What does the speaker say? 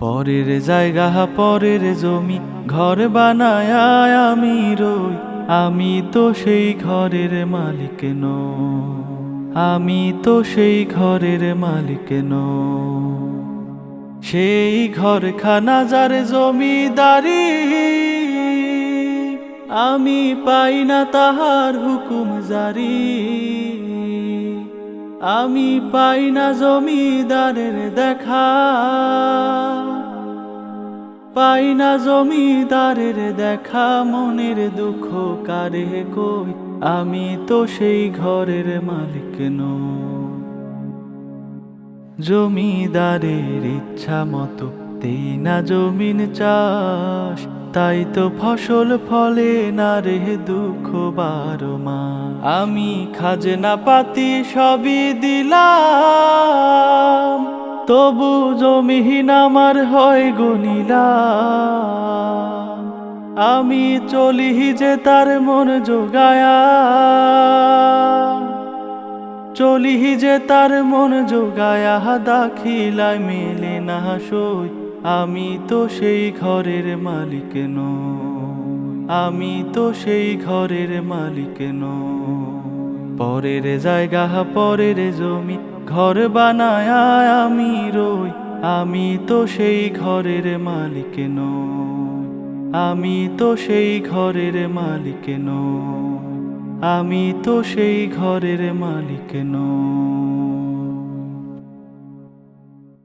পরের জায়গা, পরের জমি, ঘর বানায় আমি রই। আমি তো সেই ঘরের মালিক ন আমি তো সেই ঘরের মালিক ন সেই ঘরখানা যার জমিদারি, আমি পাই না তাহার হুকুম জারি। আমি পাই না জমিদারের দেখা। পাই না জমিদারের দেখা, মনের দুঃখ কারে কই? আমি তো সেই ঘরের মালিক জমিদারের ইচ্ছা মতো দেই না জমিন চাষ, তাই তো ফসল ফলে না রে দুঃখ বারো মা। আমি খাজনা পাতি সবই দিলাম তবু জমিহীন আমার হয় গনিলাম আমি চলিহি যে তার মন যোগায়া চলিহি যে তার মন যোগায়া দাখিলায় মেলে না সই। আমি তো সেই ঘরের মালিক নই। আমি তো সেই ঘরের মালিক নই। পরের জায়গা, পরের জমি ঘর বানায় আমি রই, আমি তো সেই ঘরের মালিক নই। আমি তো সেই ঘরের মালিক নই, আমি তো সেই ঘরের মালিক নই।